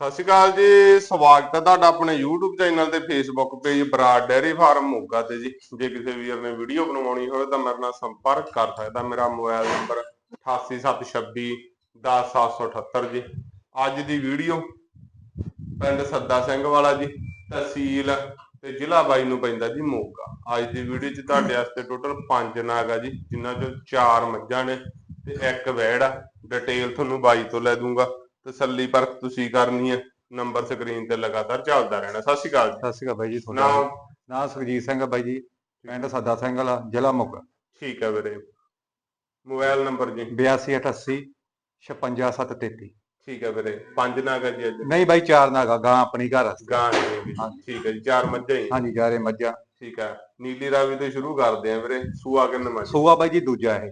ਸਤਿ ਸ਼੍ਰੀ ਅਕਾਲ ਜੀ, ਸਵਾਗਤ ਹੈ ਤੁਹਾਡਾ ਆਪਣੇ YouTube ਚੈਨਲ ਤੇ Facebook page Brar dairy farm Moga ਤੇ ਜੀ। ਜੇ ਕਿਸੇ ਵੀਰ ਨੇ ਵੀਡੀਓ ਬਣਵਾਉਣੀ ਹੋਵੇ ਤਾਂ ਮੇਰੇ ਨਾਲ ਸੰਪਰਕ ਕਰ ਸਕਦਾ। ਮੇਰਾ ਮੋਬਾਈਲ ਨੰਬਰ 88726 10778 ਜੀ। ਅੱਜ ਦੀ ਵੀਡੀਓ ਪਿੰਡ ਸੱਦਾ ਸਿੰਘ ਵਾਲਾ ਜੀ, ਤਹਿਸੀਲ ਤੇ ਜ਼ਿਲ੍ਹਾ ਬਾਈ ਨੂੰ ਪੈਂਦਾ ਜੀ ਮੋਗਾ। ਅੱਜ ਦੀ ਵੀਡੀਓ 'ਚ ਤੁਹਾਡੇ ਵਾਸਤੇ ਟੋਟਲ 5 ਨਾਗ ਆ ਜੀ, ਜਿਨ੍ਹਾਂ ਚੋਂ 4 ਮੱਝਾਂ ਨੇ ਤੇ ਇੱਕ ਵੈੜ ਆ। ਡਿਟੇਲ ਤੁਹਾਨੂੰ ਬਾਈ ਤੋਂ ਲੈ ਦੂੰਗਾ। ਤਸੱਲੀ ਪਰਖ ਤੁਸੀਂ ਕਰਨੀ ਹੈ। ਨੰਬਰ ਸਕਰੀਨ ਤੇ ਲਗਾਤਾਰ ਚੱਲਦਾ ਰਹਿਣਾ। ਸਤਿ ਸ਼੍ਰੀ ਅਕਾਲ ਜੀ। ਸਤਿ ਸ਼੍ਰੀ ਅਕਾਲ ਬਾਈ ਜੀ ਤੁਹਾਡਾ ਨਾਮ? ਨਾਮ ਸੁਖਜੀਤ ਸਿੰਘ ਆ ਬਾਈ ਜੀ। ਪਿੰਡ ਸੱਦਾ ਸਿੰਘ ਵਾਲਾ ਜ਼ਿਲ੍ਹਾ ਮੋਗਾ ਠੀਕ ਹੈ ਵੀਰੇ। ਮੋਬਾਈਲ ਨੰਬਰ ਜੀ? 8288 56733 ਠੀਕ ਹੈ ਵੀਰੇ। ਪੰਜ ਨਾਗ ਆ ਜੀ ਅੱਜ? ਨਹੀਂ ਬਾਈ ਚਾਰ ਨਾਗਾ ਗਾਂ ਆਪਣੀ ਘਰ ਆ। ਗਾਂ ਜੀ। ਠੀਕ ਹੈ ਜੀ ਚਾਰ ਮੱਝਾਂ ਹੀ। ਹਾਂਜੀ ਜਾਰੇ ਮੱਝਾਂ। ਠੀਕ ਹੈ। ਨੀਲੀ ਰਾਵੀ ਤੋਂ ਸ਼ੁਰੂ ਕਰਦੇ ਆ ਵੀਰੇ। ਸੂਆ ਕਿੰਨਾ ਮੱਝ? ਸੂਆ ਬਾਈ ਜੀ ਦੂਜਾ ਇਹ।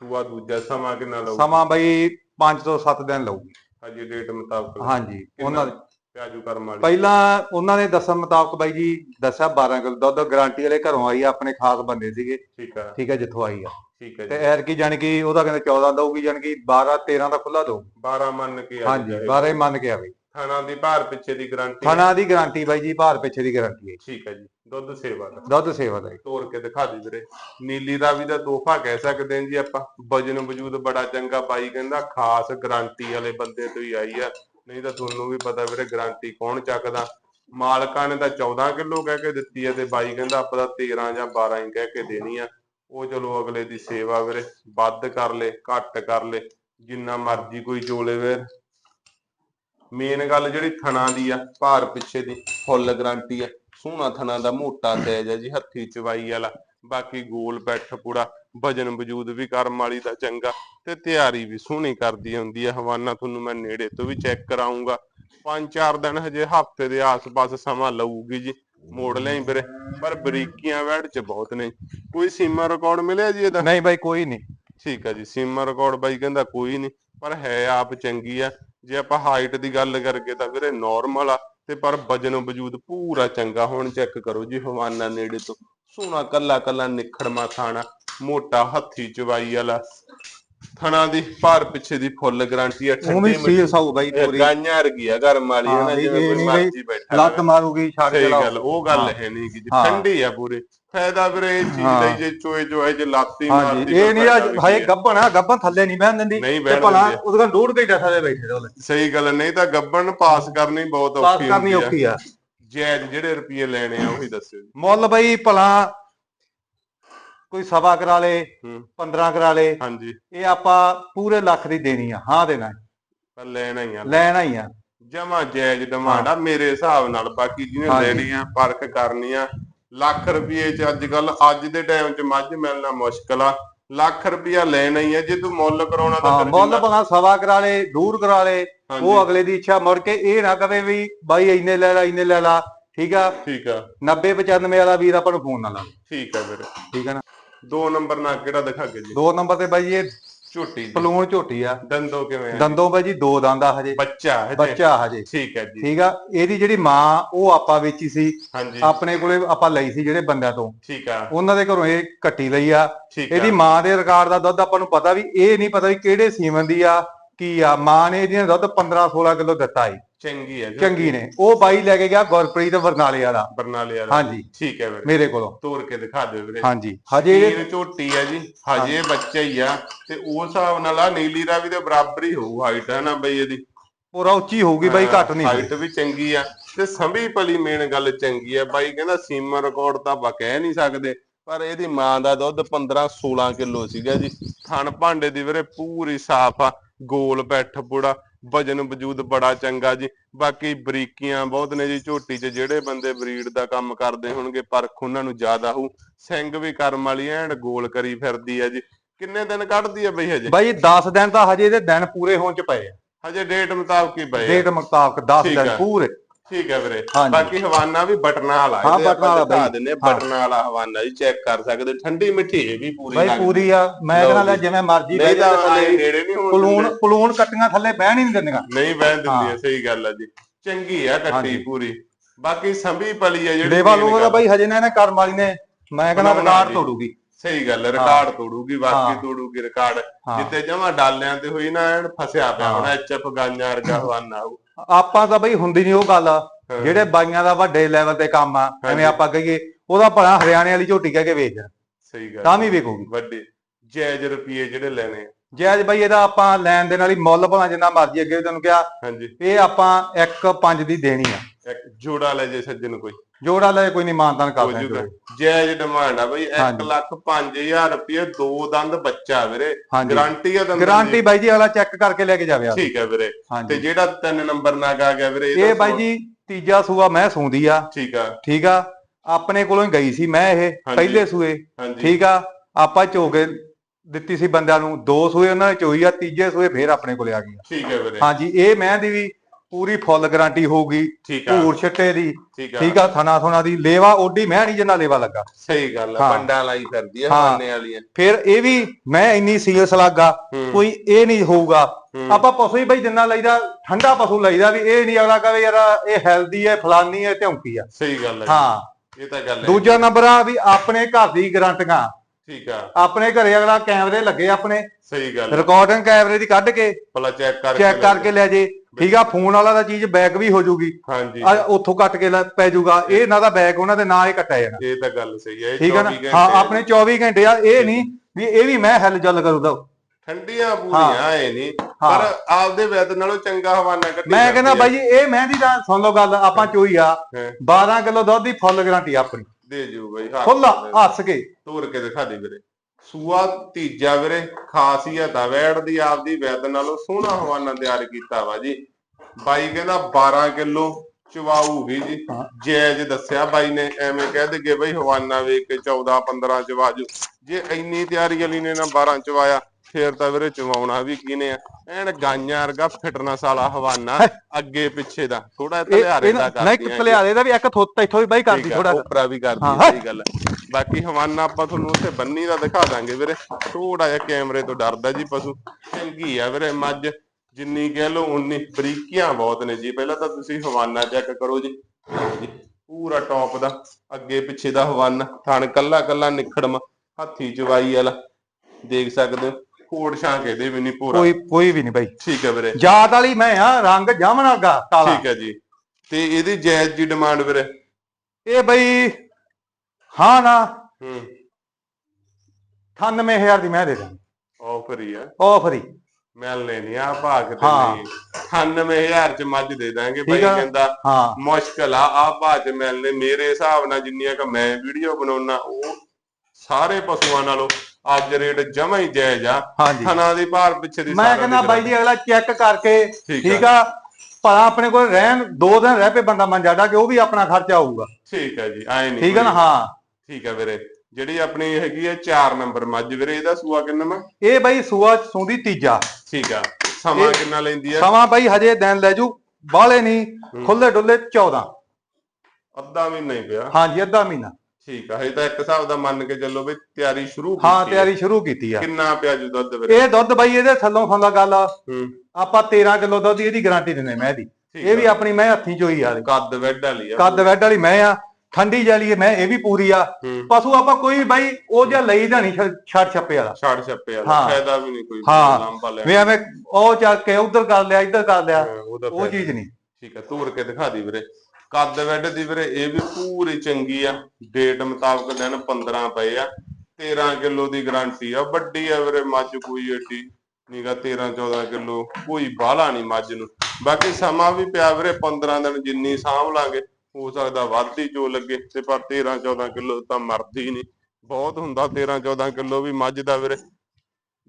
ਸੂਆ ਦੂਜਾ ਸਮਾਂ ਕਿੰਨਾ ਲਊ? ਸਮਾਂ ਬਾਈ 5 ਤੋਂ 7 ਦਿਨ ਲਊਗੀ। ਅਜੇ ਡੇਟ ਮੁਤਾਬਕ ਹਾਂਜੀ ਉਹਨਾਂ ਦੇ ਪਿਆਜੂ ਕਰਮ ਵਾਲੀ? ਪਹਿਲਾਂ ਉਹਨਾਂ ਨੇ ਦੱਸਣ ਮੁਤਾਬਕ ਬਾਈ ਜੀ ਦੱਸਿਆ 12 ਕਿਲੋ ਦੁੱਧ ਗਾਰੰਟੀ ਵਾਲੇ ਘਰੋਂ ਆਈ ਆ ਆਪਣੇ ਖਾਸ ਬੰਦੇ ਸੀਗੇ। ਠੀਕ ਹੈ ਠੀਕ ਹੈ ਜਿੱਥੋਂ ਆਈ ਆ। ਠੀਕ ਹੈ ਤੇ ਐਰ ਕੀ ਜਾਣੀ ਕਿ ਉਹਦਾ ਕਹਿੰਦੇ 14 ਦਊਗੀ ਜਾਣੀ ਕਿ 12 13 ਦਾ ਖੁੱਲਾ ਦਊ। 12 ਮੰਨ ਕੇ ਆ ਹਾਂਜੀ 12 ਹੀ ਮੰਨ ਕੇ ਆਵੇ ਥਾਣਾ ਦੀ ਭਾਰ ਪਿੱਛੇ ਦੀ ਗਾਰੰਟੀ ਖਾਣਾ ਦੀ ਗਾਰੰਟੀ ਬਾਈ ਜੀ ਭਾਰ ਪਿੱਛੇ ਦੀ ਗਾਰੰਟੀ ਹੈ ਠੀਕ ਹੈ ਜੀ। ਦੁੱਧ ਸੇਵਾ ਦਾ। ਦੁੱਧ ਸੇਵਾ ਦਾ ਜੀ। ਤੋੜ ਕੇ ਦਿਖਾ ਦੇ ਵੀਰੇ। ਨੀਲੀ ਰਾਵੀ ਦਾ ਤੋਹਫਾ ਕਹਿ ਸਕਦੇ ਹਾਂ ਜੀ ਆਪਾਂ। ਵਜਨ ਵਜੂਦ ਬੜਾ ਚੰਗਾ ਬਾਈ ਕਹਿੰਦਾ ਖਾਸ ਗਾਰੰਟੀ ਵਾਲੇ ਬੰਦੇ ਤੋਂ ਹੀ ਆਈ ਆ। ਨਹੀਂ ਤਾਂ ਤੁਹਾਨੂੰ ਵੀ ਪਤਾ ਵੀਰੇ ਗਾਰੰਟੀ ਕੌਣ ਚੱਕਦਾ। ਮਾਲਕਾਂ ਨੇ ਤਾਂ 14 ਕਿਲੋ ਕਹਿ ਕੇ ਦਿੱਤੀ ਹੈ ਤੇ ਬਾਈ ਕਹਿੰਦਾ ਆਪਾਂ ਤਾਂ 13 ਜਾਂ 12 ਹੀ ਕਹਿ ਕੇ ਦੇਣੀ ਆ। ਉਹ ਚਲੋ ਅਗਲੇ ਦੀ ਸੇਵਾ ਵੀਰੇ ਵੱਧ ਕਰ ਲੇ ਘੱਟ ਕਰ ਲੇ ਜਿੰਨਾ ਮਰਜ਼ੀ ਕੋਈ ਚੋਲੇ ਵੀਰ ਮੇਨ ਗੱਲ ਜਿਹੜੀ ਥਣਾ ਦੀ ਆ ਭਾਰ ਪਿੱਛੇ ਦੀ ਫੁੱਲ ਗਾਰੰਟੀ ਆ। ਸੋਹਣਾ ਥਣਾ ਦਾ ਮੋਟਾ ਤੇਜ ਹੈ ਜੀ ਹੱਥੀ ਚਵਾਈ ਵਾਲਾ। ਬਾਕੀ ਗੋਲ ਪੈਠ ਪੂੜਾ ਵਜਨ ਵਜੂਦ ਵੀ ਕਰਮ ਵਾਲੀ ਦਾ ਚੰਗਾ ਤੇ ਤਿਆਰੀ ਵੀ ਸੋਹਣੀ ਕਰਦੀ ਹੁੰਦੀ ਹੈ। ਹਵਾਨਾ ਤੁਹਾਨੂੰ ਮੈਂ ਨੇੜੇ ਤੋਂ ਵੀ ਚੈੱਕ ਕਰਾਉਂਗਾ ਪੰਜ ਚਾਰ ਦਿਨ ਹਜੇ ਹਫ਼ਤੇ ਦੇ ਆਸ-ਪਾਸ ਸਮਾਂ ਲਊਗੀ ਜੀ। ਮੋੜ ਲਈ ਵੀਰੇ ਪਰ ਬਰੀਕੀਆਂ ਵੈੜ ਚ ਬਹੁਤ ਨੇ। ਕੋਈ ਸੀਮਾ ਰਿਕਾਰਡ ਮਿਲਿਆ ਜੀ ਇਹਦਾ? ਨਹੀਂ ਬਾਈ ਕੋਈ ਨਹੀਂ। ਠੀਕ ਹੈ ਜੀ ਸੀਮਾ ਰਿਕਾਰਡ ਬਾਈ ਕਹਿੰਦਾ ਕੋਈ ਨਹੀਂ ਪਰ ਹੈ ਆਪ ਚੰਗੀ ਆ। ਜੇ ਆਪਾਂ ਹਾਈਟ ਦੀ ਗੱਲ ਕਰਕੇ ਤਾਂ ਵੀਰੇ ਨਾਰਮਲ ਆ। ਤੇ ਪਰ ਵਜਨ ਵਜੂਦ ਪੂਰਾ ਚੰਗਾ ਹੁਣ ਚੈੱਕ ਕਰੋ ਜੀ ਹਵਾਨਾ ਨੇੜੇ ਤੋਂ ਸੋਹਣਾ ਕੱਲਾ ਕੱਲਾ ਨਿਖੜਮਾ ਖਾਣਾ ਮੋਟਾ ਹੱਥੀ ਚਵਾਈ ਵਾਲਾ ਥਣਾ ਦੀ ਭਾਰ ਪਿੱਛੇ ਦੀ ਫੁੱਲ ਗਾਰੰਟੀ ਆ ਉਹ ਵੀ ਠੰਡੀ ਸੀਲ ਸਾਊ ਬਾਈ ਪੂਰੀ ਗਾਈਆਂ ਵਰਗੀ ਆ ਘਰ ਵਾਲੀ ਹੈ ਨਾ ਹਾਂ, ਜਿਵੇਂ ਕੋਈ ਮਰਜ਼ੀ ਬੈਠਾ ਲੱਤ। ਮਾਰੂਗੀ ਛੱਡ ਸਹੀ ਗੱਲ ਉਹ ਗੱਲ ਹਾਂ। ਹੈ ਨਹੀਂ ਕਿ ਹਾਂ। ਠੰਡੀ ਆ ਪੂਰੇ ਫਾਇਦਾ ਵੀਰੇ ਇਹ ਚੀਜ਼ ਹਾਂ। ਦਾ ਹੀ ਜੇ ਚੋਏ ਚੋਏ ਜੇ ਲਾਤੀ ਮਾਰਦੀ ਇਹ ਨਹੀਂ ਅੱਜ ਹਾਏ ਗੱਬਣ ਆ ਗੱਬਣ ਥੱਲੇ ਨਹੀਂ ਬਹਿਣ ਦਿੰਦੀ ਤੇ ਭਲਾ। ਉਹਦੇ ਕੋਲ ਡੂਢ ਘੰਟਾ ਥੱਲੇ ਬੈਠੇ ਰਹੋ ਸਹੀ ਗੱਲ ਹੈ, ਨਹੀਂ ਤਾਂ ਗੱਬਣ ਪਾਸ ਕਰਨੀ ਬਹੁਤ ਪਾਸ ਔਖੀ ਕਰਨੀ ਹੁੰਦੀ ਆ ਔਖੀ ਆ। ਜਾਇਜ਼ ਜਿਹੜੇ ਰੁਪਏ ਲੈਣੇ ਆ ਉਹੀ ਦੱਸਿਓ ਜੀ। ਮੁੱਲ ਬਾਈ ਭਲਾ ਕੋਈ ਸਵਾ ਕਰਾ ਲੇ ਹੂੰ। 15 ਕਰਾ ਲੇ ਹਾਂਜੀ। ਇਹ ਆਪਾਂ ਪੂਰੇ ਲੱਖ ਦੀ ਦੇਣੀ ਆ ਹਾਂ ਦੇਣਾ ਹੈ। ਪਰ ਲੈਣਾ ਹੀ ਆ। ਲੈਣਾ ਹੀ ਆ। ਜਮਾ ਜਾਇਜ਼ ਡਿਮਾਂਡ ਆ ਮੇਰੇ ਹਿਸਾਬ ਨਾਲ ਬਾਕੀ ਜਿਹਨੇ। ਲੈਣੀ ਆ ਪਰਖ ਕਰਨੀ ਆ ਲੱਖ ਰੁਪਏ ਚ ਅੱਜ ਕੱਲ ਅੱਜ ਦੇ ਟਾਈਮ ਚ ਮੱਝ ਮਿਲਣਾ ਮੁਸ਼ਕਲ ਆ। ਲੱਖ ਰੁਪਇਆ ਲੈਣਾ ਹੀ ਆ ਜੇ ਤੂੰ ਮੁੱਲ ਕਰਾਉਣਾ ਤਾਂ ਹਾਂ ਫਿਰ ਮੁੱਲ ਭਲਾ ਸਵਾ ਕਰਾ ਲੇ ਦੂਰ ਕਰਾ ਲੇ ਉਹ ਅਗਲੇ ਦੀ ਇੱਛਾ ਮੁੜ ਕੇ ਇਹ ਨਾ ਕਵੇ ਵੀ ਬਾਈ ਇੰਨੇ ਲੈ ਲਾ ਇੰਨੇ ਲੈ ਲਾ ਠੀਕ ਆ? ਠੀਕ ਆ। 90 95 ਵਾਲਾ ਵੀਰ ਆਪਾਂ ਨੂੰ ਫੋਨ ਨਾ ਲਾ ਠੀਕ ਆ ਵੀਰੇ। ਠੀਕ ਆ ਨਾ? ਦੋ ਨੰਬਰ ਨਾਲ ਕਿਹੜਾ ਦਿਖਾ ਕੇ ਜੀ? ਦੋ ਨੰਬਰ ਤੇ ਬਾਈ ਇਹ ਝੋਟੀ ਜੀ। ਪਲੂਣ ਝੋਟੀ ਆ। ਦੰਦੋ ਕਿਵੇਂ ਆ ਦੰਦੋਂ ਬਾਈ ਜੀ ਦੋ ਦੰਦ ਆ ਹਜੇ। ਬੱਚਾ ਹੈ ਜੀ ਬੱਚਾ ਹਜੇ। ਠੀਕ ਹੈ ਜੀ। ਠੀਕ ਆ? ਇਹਦੀ ਜਿਹੜੀ ਮਾਂ ਉਹ ਆਪਾਂ ਵੇਚੀ ਸੀ। ਹਾਂਜੀ। ਆਪਣੇ ਕੋਲੇ ਆਪਾਂ ਲਈ ਸੀ ਜਿਹੜੇ ਬੰਦਿਆਂ ਤੋਂ। ਠੀਕ ਆ। ਉਹਨਾਂ ਦੇ ਘਰੋਂ ਇਹ ਕੱਟੀ ਲਈ ਆ। ਇਹਦੀ ਮਾਂ ਦੇ ਰਿਕਾਰਡ ਦਾ ਦੁੱਧ ਆਪਾਂ ਨੂੰ ਪਤਾ ਵੀ ਇਹ ਨਹੀਂ ਪਤਾ ਵੀ ਕਿਹੜੇ ਸੀਮਨ ਦੀ ਆ ਕੀ ਆ। ਮਾਂ ਨੇ ਇਹਦੀਆਂ ਦੁੱਧ 15 16 ਕਿਲੋ ਦਿੱਤਾ ਈ ਚੰਗੀ ਹੈ ਜੀ। ਚੰਗੀ ਨੇ। ਉਹ ਬਾਈ ਲੈ ਕੇ ਗਿਆ ਗੁਰਪ੍ਰੀਤ ਬਰਨਾਲੇ ਵਾਲਾ। ਬਰਨਾਲੇ ਵਾਲਾ। ਹਾਂਜੀ। ਠੀਕ ਹੈ ਵੀਰੇ। ਮੇਰੇ ਕੋਲੋਂ। ਤੋੜ ਕੇ ਦਿਖਾ ਦਿਓ ਵੀਰੇ। ਹਾਂਜੀ। ਹਜੇ ਤੀਰ ਝੋਟੀ ਹੈ ਜੀ। ਹਜੇ ਬੱਚਾ ਹੀ ਆ। ਤੇ ਉਸ ਹਿਸਾਬ ਨਾਲ ਆ ਨੀਲੀ ਰਾਵੀ ਦੇ ਬਰਾਬਰ ਹੀ ਹੋਊ ਹਾਈਟ ਹੈ ਨਾ ਬਈ ਇਹਦੀ? ਪੂਰਾ ਉੱਚੀ ਹੋਊਗੀ ਬਾਈ ਘੱਟ ਨਹੀਂ ਹਾਈਟ ਵੀ ਚੰਗੀ ਆ। ਤੇ ਸੰਭੀ ਭਲੀ ਮੇਨ ਗੱਲ ਚੰਗੀ ਆ। ਬਾਈ ਕਹਿੰਦਾ ਸੀਮਾ ਰਿਕਾਰਡ ਤਾਂ ਆਪਾਂ ਕਹਿ ਨਹੀਂ ਸਕਦੇ। ਪਰ ਇਹਦੀ ਮਾਂ ਦਾ ਦੁੱਧ 15 16 ਕਿਲੋ ਸੀਗਾ ਜੀ। ਥਣ ਭਾਂਡੇ ਦੀ ਵੀਰੇ ਪੂਰੀ ਸਾਫ਼ ਆ। ਗੋਲ ਪੈਠ ਪੁੜਾ ਵਜਨ ਵਜੂਦ ਬੜਾ ਚੰਗਾ ਜੀ। ਬਾਕੀ ਬਰੀਕੀਆਂ ਬਹੁਤ ਨੇ ਜੀ ਝੋਟੀ 'ਚ ਜਿਹੜੇ ਬੰਦੇ ਬਰੀਡ ਦਾ ਕੰਮ ਕਰਦੇ ਹੋਣਗੇ ਪਰਖ ਉਹਨਾਂ ਨੂੰ ਜ਼ਿਆਦਾ ਹੋਊ। ਸਿੰਘ ਵੀ ਕਰਮ ਵਾਲੀ ਐਨ ਗੋਲ ਕਰੀ ਫਿਰਦੀ ਆ ਜੀ। ਕਿੰਨੇ ਦਿਨ ਕੱਢਦੀ ਆ ਬਈ ਹਜੇ? ਬਾਈ 10 ਦਿਨ ਤਾਂ ਹਜੇ ਇਹਦੇ ਦਿਨ ਪੂਰੇ ਹੋਣ ਚ ਪਏ ਆ। ਹਜੇ ਡੇਟ ਮੁਤਾਬਕ ਹੀ ਪਏ ਆ। ਡੇਟ ਮੁਤਾਬਕ 10 ਠੀਕ ਦਿਨ। ਪੂਰੇ। ਠੀਕ ਹੈ ਵੀਰੇ ਹਾਂਜੀ। ਬਾਕੀ ਹਵਾਨਾ ਵੀ ਬਟਨਾਂ ਵਾਲਾ ਹਾਂ, ਇਹਦੇ ਬਟਨਾਂ ਵਾਲਾ ਦਿਖਾ ਬਾਈ। ਦਿੰਨੇ ਹਾਂ। ਬਟਨਾਂ ਵਾਲਾ ਹਵਾਨਾ ਜੀ ਚੈੱਕ ਕਰ ਸਕਦੇ ਠੰਡੀ ਮਿੱਠੀ ਵੀ ਪੂਰੀ ਬਾਈ ਲੱਗਦੀ। ਪੂਰੀ ਆ ਮੈਂ ਲਓ ਕਹਿੰਦਾ ਲੈ ਜੀ। ਜਿਵੇਂ ਮਰਜ਼ੀ ਨਹੀਂ ਤਾਂ ਆਏਂ ਨੇੜੇ ਨਹੀਂ ਹੋਣ ਪਲੂਣ ਦਿੰਦੇ। ਪਲੂਣ ਕੱਟੀਆਂ ਥੱਲੇ ਬਹਿਣ ਹੀ ਨਹੀਂ ਦਿੰਦੀਆਂ ਨਹੀਂ ਬਹਿਣ ਦਿੰਦੀ ਹਾਂ। ਹੈ, ਸਹੀ ਗੱਲ ਹੈ ਜੀ ਚੰਗੀ ਆ ਕੱਟੀ ਹਾਂਜੀ। ਪੂਰੀ ਬਾਕੀ ਸੰਭੀ ਪਲੀ ਆ ਜਿਹੜੀ ਲੇਵਾ main ਗੱਲ। ਬਾਈ ਹਜੇ ਨਾ ਇਹਨੇ ਕਰਮ ਵਾਲੀ ਨੇ ਮੈਂ ਕਹਿੰਦਾ ਬਣਾਉਣਾ ਰਿਕਾਰਡ ਜੀ। ਤੋੜੂਗੀ ਸਹੀ ਗੱਲ ਹੈ ਰਿਕਾਰਡ ਤੋੜੂਗੀ ਬਾਕੀ ਹਾਂ। ਤੋੜੂਗੀ ਰਿਕਾਰਡ ਹਾਂ। ਜਿੱਤੇ ਜਮਾ ਡਾਲਿਆਂ ਤੇ ਹੋਈ ਨਾ ਐਨ ਫਸਿਆ ਪਿਆ ਹਾਂ। ਹੁਣ ਐਚਐਫ ਗਾਂਜਾਂ ਵਰਗਾ ਹਵਾਨਾ ਆਪਾਂ ਤਾਂ ਬਈ ਹੁੰਦੀ ਨਹੀਂ ਉਹ ਗੱਲ। ਜਿਹੜੇ ਬਾਈਆਂ ਦਾ ਵੱਡੇ ਲੈਵਲ ਤੇ ਕੰਮ ਆ। ਐਵੇਂ ਆਪਾਂ ਕਹੀਏ ਉਹਦਾ ਭਲਾ ਹਰਿਆਣੇ ਵਾਲੀ ਝੋਟੀ ਕਹਿ ਕੇ ਵੇਚ। ਸਹੀ ਗੱਲ ਤਾਂ ਵੀ ਵਿਕੂਗੀ। ਵੱਡੇ ਜਾਇਜ਼ ਰੁਪਏ ਜਿਹੜੇ ਲੈਣੇ ਆ ਜਾਇਜ਼ ਬਈ ਇਹਦਾ ਆਪਾਂ ਲੈਣ ਦੇ ਨਾਲ ਹੀ ਮੁੱਲ ਭਲਾ ਜਿੰਨਾ ਮਰਜ਼ੀ ਅੱਗੇ ਵੀ ਤੁਹਾਨੂੰ ਕਿਹਾ ਹਾਂਜੀ। ਇਹ ਆਪਾਂ 1.5 ਦੀ ਦੇਣੀ ਆ। ਇੱਕ ਜੋੜਾ ਲੈ ਜੇ ਸੱਜਣ ਕੋਈ। ਜੋੜਾ ਲੈ ਕੋਈ ਨਹੀਂ ਮਾਨਤਾਨ ਕਰ ਦਿੰਦੇ ਜਾਇਜ਼ ਡਿਮਾਂਡ ਆ ਬਈ 1 ਹਾਂਜੀ। ਲੱਖ 5000 ਰੁਪਏ ਦੋ ਦੰਦ ਬੱਚਾ ਵੀਰੇ। ਗਾਰੰਟੀ ਆ ਦੰਦ ਗਾਰੰਟੀ ਬਾਈ ਜੀ ਅਗਲਾ ਚੈੱਕ ਕਰਕੇ ਲੈ ਕੇ ਜਾਵੇ ਠੀਕ ਹੈ ਵੀਰੇ। ਤੇ ਜਿਹੜਾ ਤਿੰਨ ਨੰਬਰ ਨਾਗ ਆ ਗਿਆ ਵੀਰੇ ਇਹ ਬਾਈ ਜੀ ਤੀਜਾ ਸੂਆ ਮੈਂ ਸੂੰਦੀ ਆ। ਠੀਕ ਆ। ਠੀਕ ਆ? ਆਪਣੇ ਕੋਲੋਂ ਹੀ ਗਈ ਸੀ ਮੈਂ ਇਹ ਪਹਿਲੇ ਸੂਏ। ਠੀਕ ਆ? ਆਪਾਂ ਝੋਕੇ ਦਿੱਤੀ ਸੀ ਬੰਦਿਆਂ ਨੂੰ ਦੋ ਸੂਏ ਉਹਨਾਂ ਨੇ ਚੋਈ ਆ ਤੀਜੇ ਸੂਏ ਫੇਰ ਆਪਣੇ ਕੋਲੇ ਆ ਗਈ ਆ। ਠੀਕ ਹੈ ਵੀਰੇ। ਹਾਂਜੀ ਇਹ ਮੈਂ ਦੀ ਵੀ ਪੂਰੀ ਫੁੱਲ ਗਾਰੰਟੀ ਹੋਊਗੀ ਠੀਕ ਆ। ਧੂਰ ਛੱਟੇ ਦੀ ਠੀਕ ਆ। ਠੀਕ ਆ ਥਣਾ ਥੁਣਾ ਦੀ ਲੇਵਾ ਓਡੀ ਮੈਂ ਨਹੀਂ ਜਿੰਨਾ ਲੇਵਾ ਲੱਗਾ। ਸਹੀ ਗੱਲ ਆ ਹਾਂ। ਪੰਡਾ ਲਾਈ ਫਿਰਦੀ ਆ ਹਾਂ। ਹਵਾਨੇ ਵਾਲੀਆਂ। ਫਿਰ ਇਹ ਵੀ ਮੈਂ ਇੰਨੀ ਸੀਰੀਅਸ ਲੱਗਾ ਹੂੰ। ਕੋਈ ਇਹ ਨਹੀਂ ਹੋਊਗਾ। ਆਪਾਂ ਪਸ਼ੂ ਹੀ ਬਈ ਜਿੰਨਾ ਲਈਦਾ ਠੰਡਾ ਪਸ਼ੂ ਲਈਦਾ ਵੀ ਇਹ ਨਹੀਂ ਅਗਲਾ ਕਹੇ ਯਾਰ ਇਹ ਹੈਲਦੀ ਹੈ ਫਲਾਨੀ ਹੈ ਧੌਂਕੀ ਆ। ਸਹੀ ਗੱਲ ਹੈ ਹਾਂ। ਇਹ ਤਾਂ ਗੱਲ ਹੈ। ਦੂਜਾ ਨੰਬਰ ਆ ਵੀ ਆਪਣੇ ਘਰ ਦੀ ਗਰੰਟੀਆਂ। ਠੀਕ ਆ। ਆਪਣੇ ਘਰੇ ਅਗਲਾ ਕੈਮਰੇ ਲੱਗੇ ਆਪਣੇ। ਸਹੀ ਗੱਲ ਰਿਕਾਰਡਿੰਗ ਕੈਮਰੇ ਦੀ ਕੱਢ ਕੇ ਭਲਾ ਚੈੱਕ ਕਰਕੇ ਚੈੱਕ ਕਰਕੇ ਲੈ ਜੇ। ਠੀਕ ਆ ਫੋਨ ਵਾਲਾ ਦਾ ਚੀਜ਼ ਬੈਕ ਵੀ ਹੋ ਜੂਗੀ। ਹਾਂਜੀ। ਆ ਉੱਥੋਂ ਕੱਟ ਕੇ ਪੈ ਜੂਗਾ। ਇਹ ਇਹਨਾਂ ਦਾ ਬੈਕ ਉਹਨਾਂ ਦੇ ਨਾਂ ਹੀ ਕੱਟਿਆ ਜਾਣਾ। ਇਹ ਤਾਂ ਗੱਲ ਸਹੀ ਹੈ ਇਹ ਠੀਕ ਆ ਨਾ? 24 ਘੰਟੇ ਹਾਂ ਆਪਣੇ 24 ਘੰਟੇ ਆ। ਇਹ ਨਹੀਂ ਵੀ ਇਹ ਵੀ ਮੈਂ ਹੱਲ ਜਲ ਕਰੂਦਾ ਠੰਡੀਆਂ ਪੂਰੀਆਂ ਐ ਨਹੀਂ। ਪਰ ਆਪਦੇ ਵੈਦ ਨਾਲੋਂ ਚੰਗਾ ਹਵਾਨਾ ਕੱਢੀ ਮੈਂ ਕਹਿੰਦਾ ਬਾਈ ਜੀ ਇਹ ਮਹਿੰਦੀ ਦਾ ਸੁਣ ਲਓ ਗੱਲ ਆਪਾਂ ਚੋਈ ਆ। ਹੈ। 12 ਕਿਲੋ ਦੁੱਧ ਦੀ ਫੁੱਲ ਗਾਰੰਟੀ ਆਪਣੀ। ਦੇ ਜੂ ਬਾਈ ਹੱਥ ਫੁੱਲ ਹੱਸ ਕੇ। ਤੋਰ ਕੇ ਦਿਖਾ ਦੇ ਵੀਰੇ। ਸੂਆ ਤੀਜਾ ਵੀਰੇ ਖਾਸੀਅਤ ਆ ਵੈੜ ਦੀ ਆਪਦੀ ਵੈਦ ਨਾਲੋਂ ਸੋਹਣਾ ਹਵਾਨਾ ਤਿਆਰ ਕੀਤਾ ਵਾ ਜੀ। ਬਾਈ ਕਹਿੰਦਾ 12 ਕਿਲੋ ਚਵਾਊਗੀ ਜੀ। ਹਾਂ। ਜਾਇਜ਼ ਦੱਸਿਆ ਬਾਈ ਨੇ ਐਵੇਂ ਕਹਿ ਦੇਗੇ ਬਈ ਹਵਾਨਾ ਵੇਖ ਕੇ 14 15 ਚਵਾਜੂ ਜੇ। ਇੰਨੀ ਤਿਆਰੀ ਵਾਲੀ ਨੇ ਨਾ 12 ਚਵਾਇਆ ਫੇਰ ਤਾਂ ਵੀਰੇ ਚਵਾਉਣਾ ਵੀ ਕਿਨੇ ਆ? ਐਨ ਗਾਈਆਂ ਵਰਗਾ ਫਿਟਨੈਸ ਵਾਲਾ ਹਵਾਨਾ ਅੱਗੇ ਪਿੱਛੇ ਦਾ। ਥੋੜਾ ਧਲਿਆਰੇ ਦਾ ਇਹ- ਨਹੀਂ ਕਰਦੀ ਭਲਿਆਰੇ ਦਾ ਵੀ ਇੱਕ ਥੋਤਾ ਇੱਥੋਂ ਵੀ ਬਾਈ ਕਰਦੀ ਥੋੜਾ ਉਪਰਾ ਵੀ ਕਰਦੀ ਸਹੀ ਗੱਲ ਹੈ ਬਾਕੀ ਹਵਾਨਾ ਆਪਾਂ ਤੁਹਾਨੂੰ ਉੱਥੇ ਬੰਨੀ ਦਾ ਦਿਖਾ ਦਾਂਗੇ ਵੀਰੇ। ਥੋੜਾ ਜਿਹਾ ਕੈਮਰੇ ਤੋਂ ਡਰਦਾ ਜੀ ਪਸ਼ੂ। ਚੰਗੀ ਆ ਵੀਰੇ ਮੱਝ। ਜਿੰਨੀ ਕਹਿ ਲਓ ਉਨੀ ਬਰੀਕੀਆਂ ਬਹੁਤ ਨੇ ਜੀ। ਪਹਿਲਾਂ ਤਾਂ ਤੁਸੀਂ ਹਵਾਨਾ ਚੈੱਕ ਕਰੋ ਜੀ। ਜੀ, ਪੂਰਾ ਟੌਪ ਦਾ ਅੱਗੇ ਪਿੱਛੇ ਦਾ ਹਵਾਨਾ। ਥਣ ਕੱਲਾ ਕੱਲਾ ਨਿਖੜਮ ਹੱਥੀ ਚਵਾਈ ਵਾਲਾ। ਦੇਖ ਸਕਦੇ ਹੋ। ਕੋੜ ਛਾਂ ਇਹਦੇ ਵੀ ਨਹੀਂ ਪੂਰਾ ਕੋਈ ਕੋਈ ਵੀ ਨਹੀਂ ਬਾਈ। ਠੀਕ ਹੈ ਵੀਰੇ। ਜਾਤ ਵਾਲੀ ਮੈਂ ਆ ਰੰਗ ਜਾਮਨ ਵਰਗਾ ਕਾਲਾ। ਠੀਕ ਹੈ ਜੀ। ਤੇ ਇਹਦੀ ਜਾਇਜ਼ ਜੀ ਡਿਮਾਂਡ ਵੀਰੇ? ਇਹ ਬਈ ਹਾਂ ਨਾ ਹੂੰ। 98000 ਦੀ ਮੈਂ ਦੇ ਦਾਂ ਆਫਰ ਹੀ ਆ। ਆਫਰ ਹੀ। ਨਹੀਂ ਆ ਭਾਗ ਤੇ। ਨਹੀਂ। 98000 ਚ ਮੱਝ ਦੇ ਦਾਂਗੇ ਆ। ਕਹਿੰਦਾ ਮੁਸ਼ਕਲ ਆ ਆ ਚ ਮਿਲਨੇ ਮੇਰੇ ਹਿਸਾਬ ਨਾਲ ਜਿੰਨੀਆਂ ਕ ਮੈਂ ਵੀਡੀਓ ਬਣਾਉਣਾ ਉਹ ਸਾਰੇ ਪਸ਼ੂਆਂ ਨਾਲੋਂ ਅੱਜ ਰੇਟ ਜਮਾ ਹੀ ਜਾਇਜ਼ ਆ। ਹਾਂਜੀ। ਥਣਾ ਦੀ ਭਾਰ ਪਿੱਛੇ ਦੀ ਮੈਂ ਕਹਿੰਦਾ ਦੀ ਬਾਈ ਜੀ ਅਗਲਾ ਚੈੱਕ ਕਰਕੇ ਠੀਕ ਠੀਕ ਆ। ਭਲਾ ਆਪਣੇ ਕੋਲ ਰਹਿਣ ਦੋ ਦਿਨ ਰਹਿ ਪਏ ਬੰਦਾ ਮੰਜਾ ਡਾ ਕੇ ਉਹ ਵੀ ਆਪਣਾ ਖਰਚਾ ਆਊਗਾ ਠੀਕ ਹੈ ਜੀ ਐ ਨਹੀਂ ਠੀਕ ਆ ਨਾ? ਹਾਂ। ਠੀਕ ਹੈ ਵੀਰੇ। ਜਿਹੜੀ ਆਪਣੀ ਹੈਗੀ ਹੈ 4 ਨੰਬਰ ਮੱਝ ਵੀਰੇ ਇਹਦਾ ਸੂਆ ਕਿੰਨਾ ਵਾ? ਇਹ ਬਾਈ ਸੂਆ ਸੂੰਦੀ ਤੀਜਾ। ਠੀਕ ਆ। ਸਮਾਂ ਕਿੰਨਾ ਲੈਂਦੀ ਆ? ਸਮਾਂ ਬਾਈ ਹਜੇ ਦਿਨ ਲੈ ਜੂ ਬਾਹਲੇ ਨਹੀਂ ਖੁੱਲੇ ਡੁੱਲੇ 14 ਅੱਧਾ ਮਹੀਨਾ ਹੀ ਪਿਆ। ਹਾਂਜੀ ਅੱਧਾ ਮਹੀਨਾ। ਠੀਕ ਆ ਹਜੇ ਤਾਂ ਇੱਕ ਹਿਸਾਬ ਦਾ ਮੰਨ ਕੇ ਚੱਲੋ ਵੀ ਤਿਆਰੀ ਸ਼ੁਰੂ ਹਾਂ ਕੀਤੀ ਆ। ਤਿਆਰੀ ਸ਼ੁਰੂ ਕੀਤੀ ਆ। ਕਿੰਨਾ ਪਿਆ ਜੂ ਦੁੱਧ ਵੀਰੇ ਇਹ ਦੁੱਧ ਬਾਈ ਇਹਦੇ ਥੱਲੋਂ ਖਾਂਦਾ ਗੱਲ। ਆ ਹੂੰ। ਆਪਾਂ 13 ਕਿਲੋ ਦੁੱਧ ਦੀ ਇਹਦੀ ਗਾਰੰਟੀ ਦਿੰਦੇ ਮੈਂ ਦੀ ਠੀਕ ਇਹ ਵੀ। ਆਪਣੀ ਮੈਂ ਹੱਥੀਂ ਚੋਈ ਆ। ਕੱਦ ਵੈਡ ਵਾਲੀ ਆ। ਕੱਦ ਵੈਡ ਵਾਲੀ ਮੈਂ ਆ ਠੰਡੀ ਜਾਲੀ ਮੈਂ ਇਹ ਵੀ ਪੂਰੀ ਆ। ਹੂੰ। ਪਸ਼ੂ ਆਪਾਂ ਕੋਈ ਵੀ ਬਾਈ ਉਹ ਜਿਹਾ ਲਈ ਦਾ ਨਹੀਂ ਛੱਡ ਛੱਪੇ ਵਾਲਾ। ਛਾੜ ਛੱਪੇ ਵਾਲਾ ਹਾਂ। ਫਾਇਦਾ ਵੀ ਨਹੀਂ ਕੋਈ ਹਾਂ। ਲੰਬਾ ਲੈ ਵੀ ਐਵੇਂ ਉਹ ਚੱਕ ਕੇ ਉਧਰ ਕਰ ਲਿਆ ਇੱਧਰ ਕਰ ਲਿਆ ਉਹ ਚੀਜ਼ ਨਹੀਂ। ਠੀਕ ਆ ਤੋੜ ਕੇ ਦਿਖਾ ਦੀ ਵੀਰੇ। ਕੱਦ ਵੈਡ ਦੀ ਵੀਰੇ, ਇਹ ਵੀ ਪੂਰੀ ਚੰਗੀ ਆ। ਡੇਟ ਮੁਤਾਬਕ ਦਿਨ 15 ਪਏ ਆ। 13 ਕਿਲੋ ਦੀ ਗਾਰੰਟੀ ਆ। ਵੱਡੀ ਆ ਵੀਰੇ, ਮੱਝ ਕੋਈ ਏਡੀ। ਨੀਗਾ 13 14 ਕਿਲੋ, ਕੋਈ ਬਾਹਲਾ ਨਹੀਂ ਮੱਝ ਨੂੰ। ਬਾਕੀ ਸਮਾਂ ਵੀ ਪਿਆ ਵੀਰੇ 15 ਦਿਨ ਜਿੰਨੀ ਸਾਂਭ ਲਾਂਗੇ, ਹੋ ਸਕਦਾ ਵੱਧ ਹੀ ਜੋ ਲੱਗੇ। ਤੇ ਪਰ 13 14 ਕਿਲੋ ਤਾਂ ਮਰਦੀ ਨਹੀਂ। ਬਹੁਤ ਹੁੰਦਾ 13 14 ਕਿਲੋ ਵੀ ਮੱਝ ਦਾ ਵੀਰੇ।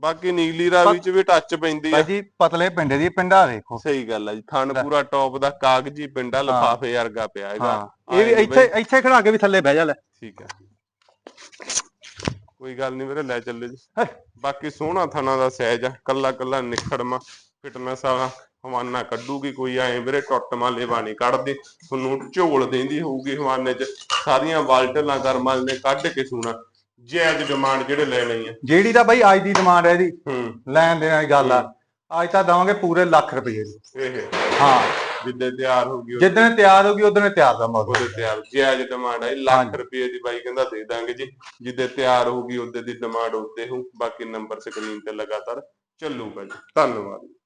ਬਾਕੀ ਨੀਲੀ ਰਾਵੀ ਚ ਵੀ ਟੱਚ ਪੈਂਦੀ ਆ। ਬਾਈ ਜੀ ਪਤਲੇ ਪਿੰਡੇ ਦੀ ਪਿੰਡਾ ਦੇਖੋ। ਸਹੀ ਗੱਲ ਆ ਜੀ ਥਣ ਪੂਰਾ ਟੌਪ ਦਾ ਕਾਗਜ਼ੀ ਪਿੰਡਾ ਲਫਾਫੇ ਵਰਗਾ ਪਿਆ ਹੈਗਾ ਹਾਂ ਇਹ ਵੀ ਇੱਥੇ ਇੱਥੇ ਖੜਾ ਕੇ ਵੀ ਥੱਲੇ ਬਹਿ ਜਾ ਲੈ। ਠੀਕ ਹੈ ਕੋਈ ਗੱਲ ਨਹੀਂ ਵੀਰੇ ਲੈ ਚੱਲੇ ਜੀ। ਬਾਕੀ ਸੋਹਣਾ ਥਣਾ ਦਾ ਸਾਈਜ਼ ਆ ਕੱਲਾ ਕੱਲਾ ਨਿਖੜਮਾ ਫਿਟਨੈਸ ਵਾਲਾ। ਹਵਾਨਾ ਕੱਢੂਗੀ ਕੋਈ ਐ ਵੀਰੇ ਟੁੱਟ ਮਾਲੇ ਬਾਣੀ ਕੱਢਦੀ। ਤੁਹਾਨੂੰ ਝੋਲ ਦੇਂਦੀ ਹੋਊਗੀ ਹਵਾਨੇ 'ਚ। ਸਾਰੀਆਂ ਵਾਲਟਲਾਂ ਕਰਮਾਂ ਨੇ ਕੱਢ ਕੇ ਸੂਣਾ। ਜਾਇਜ਼ ਡਿਮਾਂਡ ਜਿਹੜੇ ਲੈਣੇ ਆ। ਜਿਹੜੀ ਤਾਂ ਬਾਈ ਅੱਜ ਦੀ ਡਿਮਾਂਡ ਹੈ ਇਹਦੀ। ਹੂੰ। ਲੈਣ ਦੇਣ ਵਾਲੀ ਗੱਲ ਆ। ਅੱਜ ਤਾਂ ਦਵਾਂਗੇ ਪੂਰੇ ਲੱਖ ਰੁਪਏ ਦੀ। ਇਹ ਹਾਂ। ਜਿੱਦੇ ਤਿਆਰ ਹੋ ਗਈ ਜਿੱਦਣ ਤਿਆਰ ਹੋਗੀ ਉਦੋਂ ਤਿਆਰ ਦਾ ਮੌਕਾ। ਉਹਦੇ ਤਿਆਰ। ਜਾਇਜ਼ ਡਿਮਾਂਡ ਹੈ ਲੱਖ। ਰੁਪਏ ਦੀ ਬਾਈ ਕਹਿੰਦਾ ਦੇ ਦਾਂਗੇ ਜੀ। ਜਿੱਦੇ ਤਿਆਰ ਹੋਊਗੀ ਉਹਦੇ ਦੀ ਡਿਮਾਂਡ ਉੱਤੇ ਹੋ ਬਾਕੀ ਨੰਬਰ ਸਕਰੀਨ ਤੇ ਲਗਾਤਾਰ ਚੱਲੂਗਾ ਜੀ। ਧੰਨਵਾਦ।